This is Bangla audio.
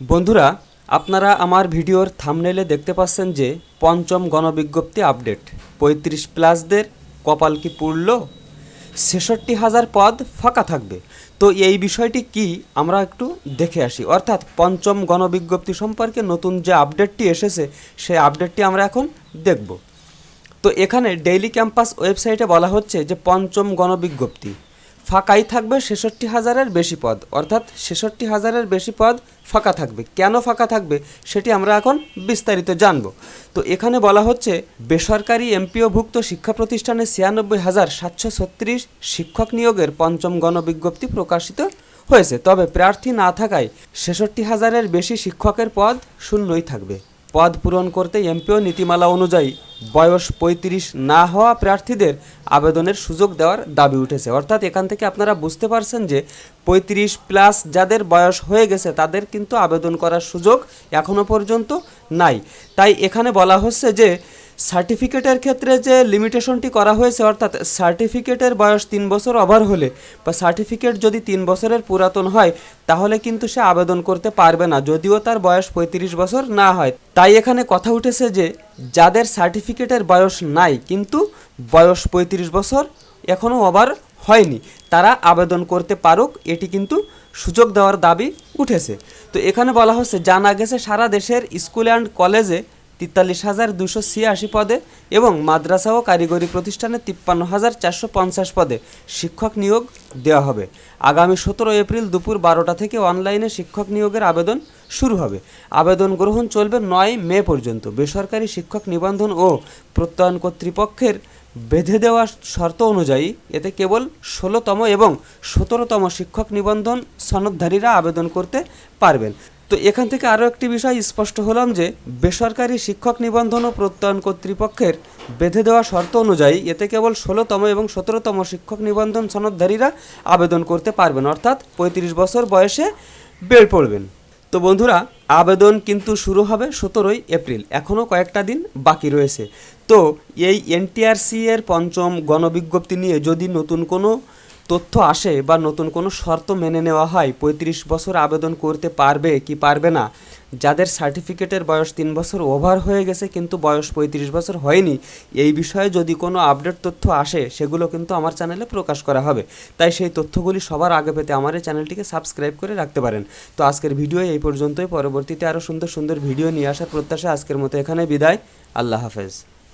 বন্ধুরা, আপনারা আমার ভিডিওর থামনেলে দেখতে পাচ্ছেন যে পঞ্চম গণবিজ্ঞপ্তি আপডেট। পঁয়ত্রিশ প্লাসদের কপাল কি পুড়ল? ছেষট্টি হাজার পদ ফাঁকা থাকবে। তো এই বিষয়টি কি আমরা একটু দেখে আসি। অর্থাৎ পঞ্চম গণবিজ্ঞপ্তি সম্পর্কে নতুন যে আপডেটটি এসেছে, সেই আপডেটটি আমরা এখন দেখব। তো এখানে ডেইলি ক্যাম্পাস ওয়েবসাইটে বলা হচ্ছে যে পঞ্চম গণবিজ্ঞপ্তি। ফাঁকাই থাকবে ছেষট্টি হাজারের বেশি পদ। অর্থাৎ ছেষট্টি হাজারের বেশি পদ ফাঁকা থাকবে। কেন ফাঁকা থাকবে সেটি আমরা এখন বিস্তারিত জানব। তো এখানে বলা হচ্ছে, বেসরকারি এমপিওভুক্ত শিক্ষা প্রতিষ্ঠানে ছিয়ানব্বই হাজার সাতশো ছত্রিশ শিক্ষক নিয়োগের পঞ্চম গণবিজ্ঞপ্তি প্রকাশিত হয়েছে। তবে প্রার্থী না থাকায় ছেষট্টি হাজারের বেশি শিক্ষকের পদ শূন্যই থাকবে। পদ পূরণ করতে এমপিও নীতিমালা অনুযায়ী বয়স পঁয়ত্রিশ না হওয়া প্রার্থীদের আবেদনের সুযোগ দেওয়ার দাবি উঠেছে। অর্থাৎ এখান থেকে আপনারা বুঝতে পারছেন যে পঁয়ত্রিশ প্লাস যাদের বয়স হয়ে গেছে, তাদের কিন্তু আবেদন করার সুযোগ এখনও পর্যন্ত নাই। তাই এখানে বলা হচ্ছে যে সার্টিফিকেটের ক্ষেত্রে যে লিমিটেশনটি করা হয়েছে, অর্থাৎ সার্টিফিকেটের বয়স তিন বছর ওভার হলে বা সার্টিফিকেট যদি তিন বছরের পুরাতন হয়, তাহলে কিন্তু সে আবেদন করতে পারবে না, যদিও তার বয়স পঁয়ত্রিশ বছর না হয়। তাই এখানে কথা উঠেছে যে, যাদের সার্টিফিকেটের বয়স নাই, কিন্তু বয়স পঁয়ত্রিশ বছর এখনও ওভার হয়নি, তারা আবেদন করতে পারুক, এটি কিন্তু সুযোগ দেওয়ার দাবি উঠেছে। তো এখানে বলা হচ্ছে, জানা গেছে সারা দেশের স্কুল অ্যান্ড কলেজে তেতাল্লিশ হাজার দুশো ছিয়াশি পদে এবং মাদ্রাসা ও কারিগরি প্রতিষ্ঠানে তিপ্পান্ন হাজার চারশো পঞ্চাশ পদে শিক্ষক নিয়োগ দেওয়া হবে। আগামী সতেরো এপ্রিল দুপুর বারোটা থেকে অনলাইনে শিক্ষক নিয়োগের আবেদন শুরু হবে। আবেদন গ্রহণ চলবে নয় মে পর্যন্ত। বেসরকারি শিক্ষক নিবন্ধন ও প্রত্যয়ন কর্তৃপক্ষের বেঁধে দেওয়া শর্ত অনুযায়ী এতে কেবল ষোলোতম এবং সতেরোতম শিক্ষক নিবন্ধন সনদধারীরা আবেদন করতে পারবেন। তো এখান থেকে আরও একটি বিষয় স্পষ্ট হলাম যে বেসরকারি শিক্ষক নিবন্ধন ও প্রত্যয়ন কর্তৃপক্ষের বেঁধে দেওয়া শর্ত অনুযায়ী এতে কেবল ষোলোতম এবং সতেরোতম শিক্ষক নিবন্ধন সনদধারীরা আবেদন করতে পারবেন। অর্থাৎ পঁয়ত্রিশ বছর বয়সে বের পড়বেন। তো বন্ধুরা, আবেদন কিন্তু শুরু হবে সতেরোই এপ্রিল। এখনও কয়েকটা দিন বাকি রয়েছে। তো এই এনটিআরসি এর পঞ্চম গণবিজ্ঞপ্তি নিয়ে যদি নতুন কোনো তথ্য আসে বা নতুন কোনো শর্ত মেনে নেওয়া হয়, পঁয়ত্রিশ বছর আবেদন করতে পারবে কি পারবে না? যাদের সার্টিফিকেটের বয়স তিন বছর ওভার হয়ে গেছে কিন্তু বয়স পঁয়ত্রিশ বছর হয়নি, এই বিষয়ে যদি কোনো আপডেট তথ্য আসে, সেগুলো কিন্তু আমার চ্যানেলে প্রকাশ করা হবে। তাই সেই তথ্যগুলি সবার আগে পেতে আমার এই চ্যানেলটিকে সাবস্ক্রাইব করে রাখতে পারেন। তো আজকের ভিডিও এই পর্যন্তই। পরবর্তীতে আরও সুন্দর সুন্দর ভিডিও নিয়ে আসার প্রত্যাশা আজকের মতো এখানে বিদায়। আল্লাহ হাফেজ।